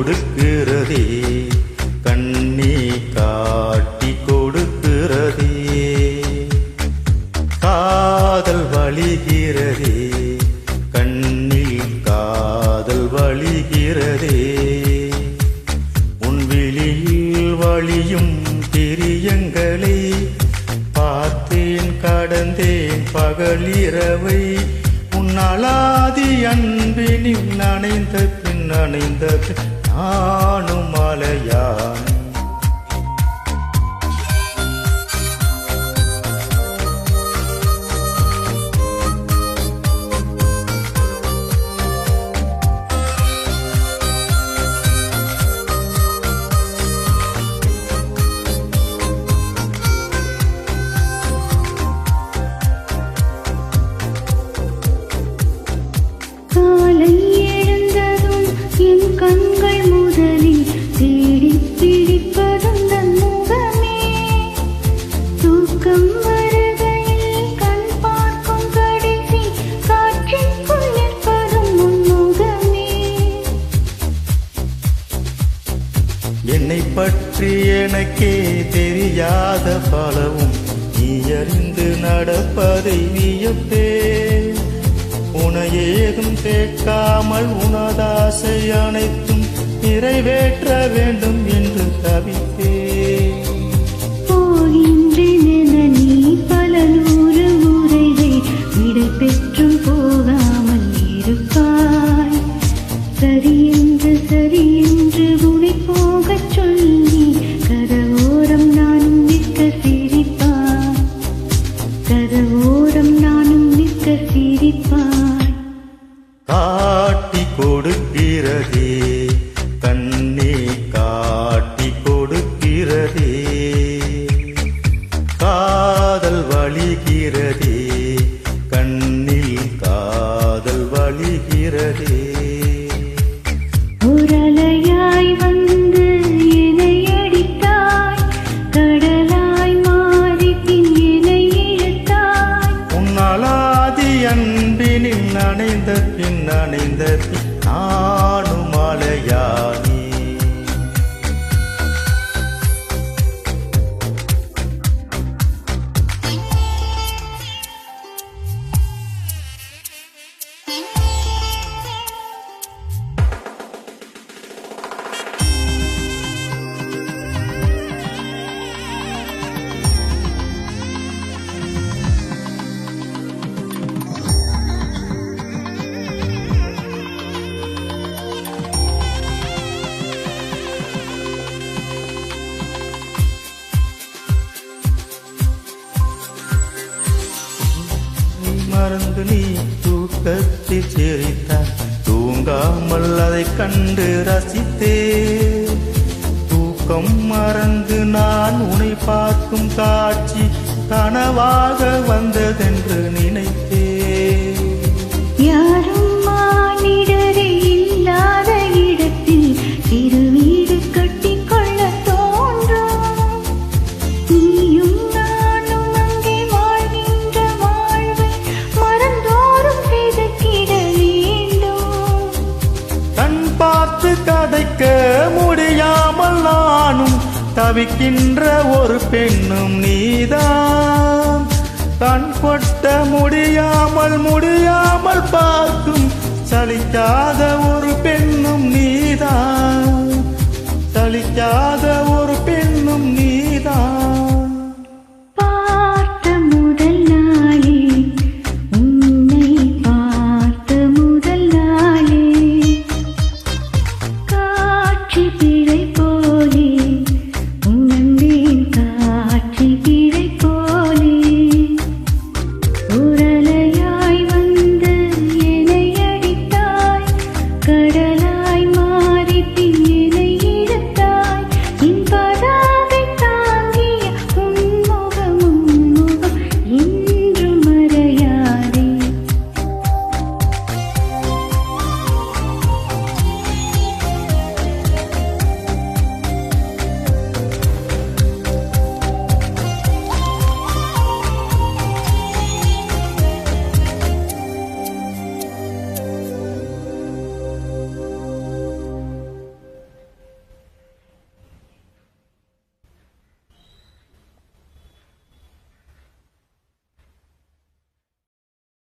கொடுக்கிறதே. கண்ணே காட்டி கொடுக்கிறதே. காதல் வழிகிறதே. கண்ணில் காதல் வழிகிறதே. உன் விழியில் வழியும் பிரியங்களை. பார்த்தேன் கடந்தேன் பகலிரவை உன்னலாதி அன்பினில் நனைந்த பின் நனைந்த பின் நானும் மலையான் எனக்கே தெரியாத பலவும் நீ அறிந்து நடப்பதை வியப்பே உனையேதும் கேட்காமல் உனதாசை அனைத்தும் நிறைவேற்ற வேண்டும் என்று தவிப்பே வழிகிறதே. கண்ணில் காதல் வழிகிறதே. உரலையாய் வந்து என்னை அடித்தாய் கடலாய் மாறி பின் என்னை இழுத்தாய் உன்னாலாதி அன்பினில் நனைந்த பின் நனைந்த பின் நானும் மறந்து நீ தூக்கத்தில் சிரித்தாய். தூங்காமல் அதை கண்டு ரசித்தே தூக்கம் மறந்து நான் உன்னை பார்க்கும் காட்சி கனவாக வந்ததென்று நினைத்தே யார் தவிக்கின்ற ஒரு பெண்ணும் நீதான். கண் கொட்ட முடியாமல் முடியாமல் பார்க்கும் சலிக்காத ஒரு பெண்ணும் நீதான்.